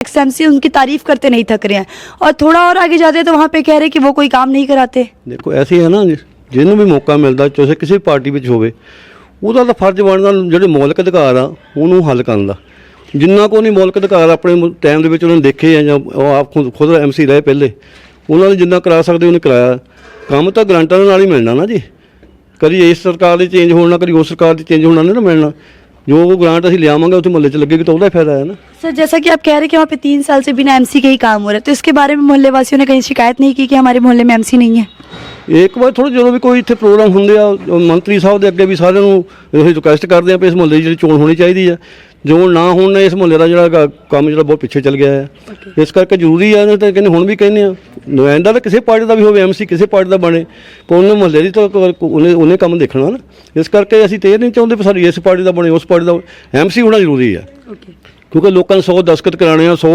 एक्सएमसी उनकी तारीफ करते नहीं थक रहे हैं और थोड़ा और आगे जाते हैं तो वहाँ पे कह रहे हैं कि वो कोई काम नहीं कराते ਦੇਖੋ ਐਸੇ ਹੈ ਨਾ ਜੀ, ਜਿਹਨੂੰ ਵੀ ਮੌਕਾ ਮਿਲਦਾ ਚਾਹੇ ਕਿਸੇ ਵੀ ਪਾਰਟੀ ਵਿੱਚ ਹੋਵੇ ਉਹਦਾ ਤਾਂ ਫਰਜ਼ ਬਣਦਾ ਜਿਹੜੇ ਮੌਲਿਕ ਅਧਿਕਾਰ ਆ ਉਹਨੂੰ ਹੱਲ ਕਰਨ ਦਾ ਜਿੰਨਾ ਕੋ ਨਹੀਂ ਮੌਲਿਕ ਅਧਿਕਾਰ ਆਪਣੇ ਟਾਈਮ ਦੇ ਵਿੱਚ ਉਹਨਾਂ ਨੇ ਦੇਖੇ ਆ ਜਾਂ ਉਹ ਆਪ ਖੁਦ ਖੁਦ ਐਮਸੀ ਰਹੇ ਪਹਿਲੇ ਉਹਨਾਂ ਨੇ ਜਿੰਨਾ ਕਰਾ ਸਕਦੇ ਉਹਨੇ ਕਰਾਇਆ ਕੰਮ ਤਾਂ ਗਰੰਟਾਂ ਦੇ ਨਾਲ ਹੀ ਮਿਲਣਾ ਨਾ ਜੀ ਕਦੀ ਇਸ ਸਰਕਾਰ ਦੇ ਚੇਂਜ ਹੋਣਾ ਕਦੀ ਉਸ ਸਰਕਾਰ ਦੇ ਚੇਂਜ ਹੋਣਾ ਨਹੀਂ ਨਾ ਮਿਲਣਾ ਜੋ ਉਹ ਗ੍ਰਾਂਟ ਅਸੀਂ ਲਿਆਵਾਂਗੇ ਉੱਥੇ ਮਹੱਲੇ 'ਚ ਲੱਗੇਗੀ ਤਾਂ ਉਹਦਾ ਹੀ ਫਾਇਦਾ ਹੈ ਨਾ सर जैसा कि आप कह रहे हैं कि वहाँ पे तीन साल से बिना एमसी के ही काम हो रहा है तो इसके बारे में मोहल्ले वासियों ने कहीं शिकायत नहीं की कि हमारे मोहल्ले में एमसी नहीं है ਇੱਕ ਵਾਰ ਥੋੜਾ ਜਦੋਂ ਵੀ ਕੋਈ ਇੱਥੇ ਪ੍ਰੋਗਰਾਮ ਹੁੰਦੇ ਆ ਉਹ ਮੰਤਰੀ ਸਾਹਿਬ ਦੇ ਅੱਗੇ ਵੀ ਸਾਰਿਆਂ ਨੂੰ ਇਹ ਰਿਕੁਐਸਟ ਕਰਦੇ ਆ ਵੀ ਇਸ ਮੁਹੱਲੇ ਦੀ ਜਿਹੜੀ ਚੋਣ ਹੋਣੀ ਚਾਹੀਦੀ ਆ ਜੋ ਨਾ ਹੋਣ ਨਾਲ ਇਸ ਮੁਹੱਲੇ ਦਾ ਜਿਹੜਾ ਗਾ- ਕੰਮ ਜਿਹੜਾ ਬਹੁਤ ਪਿੱਛੇ ਚੱਲ ਗਿਆ ਹੈ ਇਸ ਕਰਕੇ ਜ਼ਰੂਰੀ ਆ ਨਾ ਤਾਂ ਕਹਿੰਦੇ ਹੁਣ ਵੀ ਕਹਿੰਦੇ ਆ ਨੁਮਾਇੰਦਾ ਤਾਂ ਕਿਸੇ ਪਾਰਟੀ ਦਾ ਵੀ ਹੋਵੇ ਐਮਸੀ ਕਿਸੇ ਪਾਰਟੀ ਦਾ ਬਣੇ ਪਰ ਉਹਨੇ ਮੁਹੱਲੇ ਦੀ ਤਾਂ ਉਹਨੇ ਉਹਨੇ ਕੰਮ ਦੇਖਣਾ ਨਾ। ਇਸ ਕਰਕੇ ਅਸੀਂ ਤੇ ਇਹ ਨਹੀਂ ਚਾਹੁੰਦੇ ਵੀ ਸਾਡੀ ਇਸ ਪਾਰਟੀ ਦਾ ਬਣੇ ਉਸ ਪਾਰਟੀ ਦਾ ਐਮਸੀ ਹੋਣਾ ਜ਼ਰੂਰੀ ਆ। ओके ਕਿਉਂਕਿ ਲੋਕਾਂ ਨੇ 100 ਦਸਖਤ ਕਰਾਣੇ ਆ 100